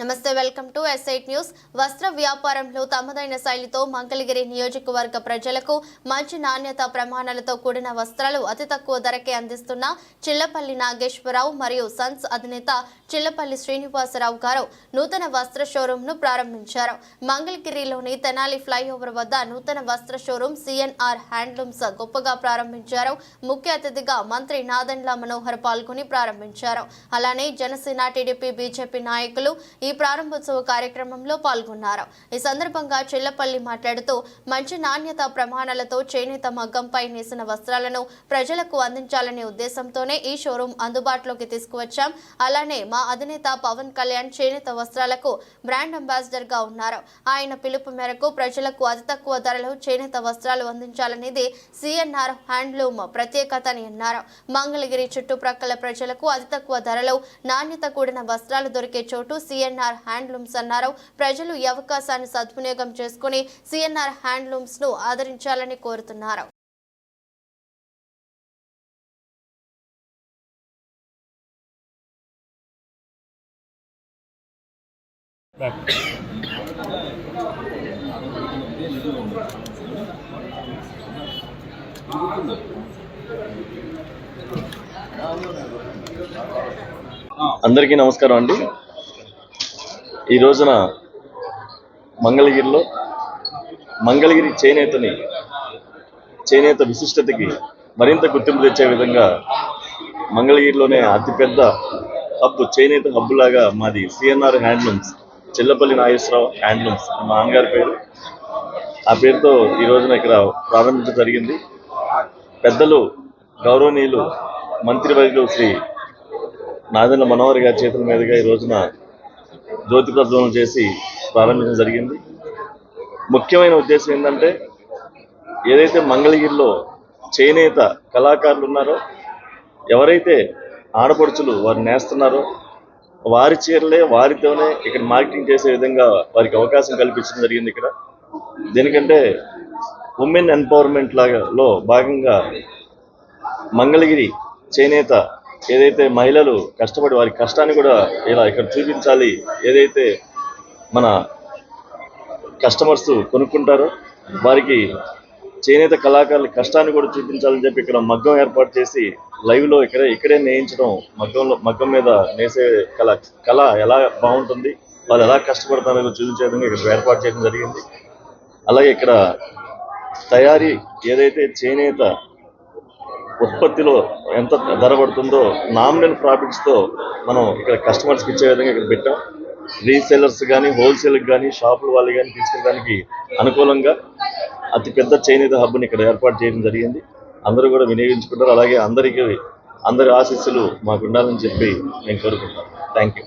నమస్తే welcome to ఎస్ఐట్ news. వస్త్ర వ్యాపారంలో తమదైన శైలితో మంగళగిరి నియోజకవర్గ ప్రజలకు మంచి నాణ్యత ప్రమాణాలతో కూడిన వస్త్రాలు అతి తక్కువ ధరకే అందిస్తున్న చిల్లపల్లి నాగేశ్వరరావు మరియు సన్స్ అధినేత చిల్లపల్లి శ్రీనివాసరావు గారు నూతన వస్త్ర షోరూంను ప్రారంభించారు. మంగళగిరిలోని తెనాలి ఫ్లైఓవర్ వద్ద నూతన వస్త్ర షోరూమ్ సిఎన్ఆర్ హ్యాండ్లూమ్స్ గొప్పగా ప్రారంభించారు. ముఖ్య అతిథిగా మంత్రి నాదన్ల మనోహర్ పాల్గొని ప్రారంభించారు. అలానే జనసేన టీడీపీ బీజేపీ నాయకులు ఈ ఈ ప్రారంభోత్సవ కార్యక్రమంలో పాల్గొన్నారు. ఈ సందర్భంగా చిల్లపల్లి మాట్లాడుతూ మంచి నాణ్యత ప్రమాణాలతో చేనేత మగ్గంపై నేసిన వస్త్రాలను ప్రజలకు అందించాలనే ఉద్దేశంతోనే ఈ షోరూం అందుబాటులోకి తీసుకువచ్చాం. అలానే మా అధినేత పవన్ కళ్యాణ్ చేనేత వస్త్రాలకు బ్రాండ్ అంబాసిడర్గా ఉన్నారు. ఆయన పిలుపు మేరకు ప్రజలకు అతి తక్కువ ధరలో చేనేత వస్త్రాలు అందించాలనేది సిఎన్ఆర్ హ్యాండ్లూమ్ ప్రత్యేకత అని అన్నారు. మంగళగిరి చుట్టుప్రక్కల ప్రజలకు అతి తక్కువ ధరలో నాణ్యత కూడిన వస్త్రాలు దొరికే చోటు సిఎన్ఆర్ హ్యాండ్లూమ్స్ అన్నారు. ప్రజలు ఈ అవకాశాన్ని సద్వినియోగం చేసుకుని సిఎన్ఆర్ హ్యాండ్లూమ్స్ను ఆదరించాలని కోరుతున్నారు. అందరికీ నమస్కారం అండి. ఈ రోజున మంగళగిరిలో మంగళగిరి చేనేతని చేనేత విశిష్టతకి మరింత గుర్తింపు తెచ్చే విధంగా మంగళగిరిలోనే అతిపెద్ద హబ్ చేనేత హబ్ లాగా మాది CNR handlooms Chillapalli Nageswara Rao handlooms మా నాన్నగారి పేరు. ఆ పేరుతో ఈ రోజున ఇక్కడ ప్రారంభించడం జరిగింది. పెద్దలు గౌరవనీయులు మంత్రివర్యులు శ్రీ నాదెండ్ల మనోహర్ గారి చేతుల మీదుగా ఈ రోజున జ్యోతి ప్రజ్వలనం చేసి ప్రారంభించడం జరిగింది. ముఖ్యమైన ఉద్దేశం ఏంటంటే ఏదైతే మంగళగిరిలో చేనేత కళాకారులు ఉన్నారో ఎవరైతే ఆడపడుచులు వారు నేస్తున్నారో వారి చీరలే వారితోనే ఇక్కడ మార్కెటింగ్ చేసే విధంగా వారికి అవకాశం కల్పించడం జరిగింది ఇక్కడ. దీనికంటే ఉమెన్ ఎంపవర్మెంట్ లాగా లో భాగంగా మంగళగిరి చేనేత ఏదైతే మహిళలు కష్టపడి వారి కష్టాన్ని కూడా ఇలా ఇక్కడ చూపించాలి ఏదైతే మన కస్టమర్స్ కొనుక్కుంటారో వారికి చేనేత కళాకారుల కష్టాన్ని కూడా చూపించాలని చెప్పి ఇక్కడ మగ్గం ఏర్పాటు చేసి లైవ్లో ఇక్కడే ఇక్కడే నేయించడం మగ్గంలో మగ్గం మీద నేసే కళ కళ ఎలా బాగుంటుంది వాళ్ళు ఎలా కష్టపడతారో చూపించే విధంగా ఇక్కడ ఏర్పాటు చేయడం జరిగింది. అలాగే ఇక్కడ తయారీ ఏదైతే చేనేత ఉత్పత్తిలో ఎంత ధర పడుతుందో నామినల్ ప్రాఫిట్స్తో మనం ఇక్కడ కస్టమర్స్కి ఇచ్చే విధంగా ఇక్కడ పెట్టాం. రీసెలర్స్ కానీ హోల్సేల్కి కానీ షాపుల వాళ్ళు కానీ తీసుకెళ్ళడానికి అనుకూలంగా అతి పెద్ద చేనేత హబ్ని ఇక్కడ ఏర్పాటు చేయడం జరిగింది. అందరూ కూడా వినియోగించుకుంటారు. అలాగే అందరికీ అందరి ఆశీస్సులు మాకు ఉండాలని చెప్పి నేను కోరుకుంటాను థ్యాంక్ యూ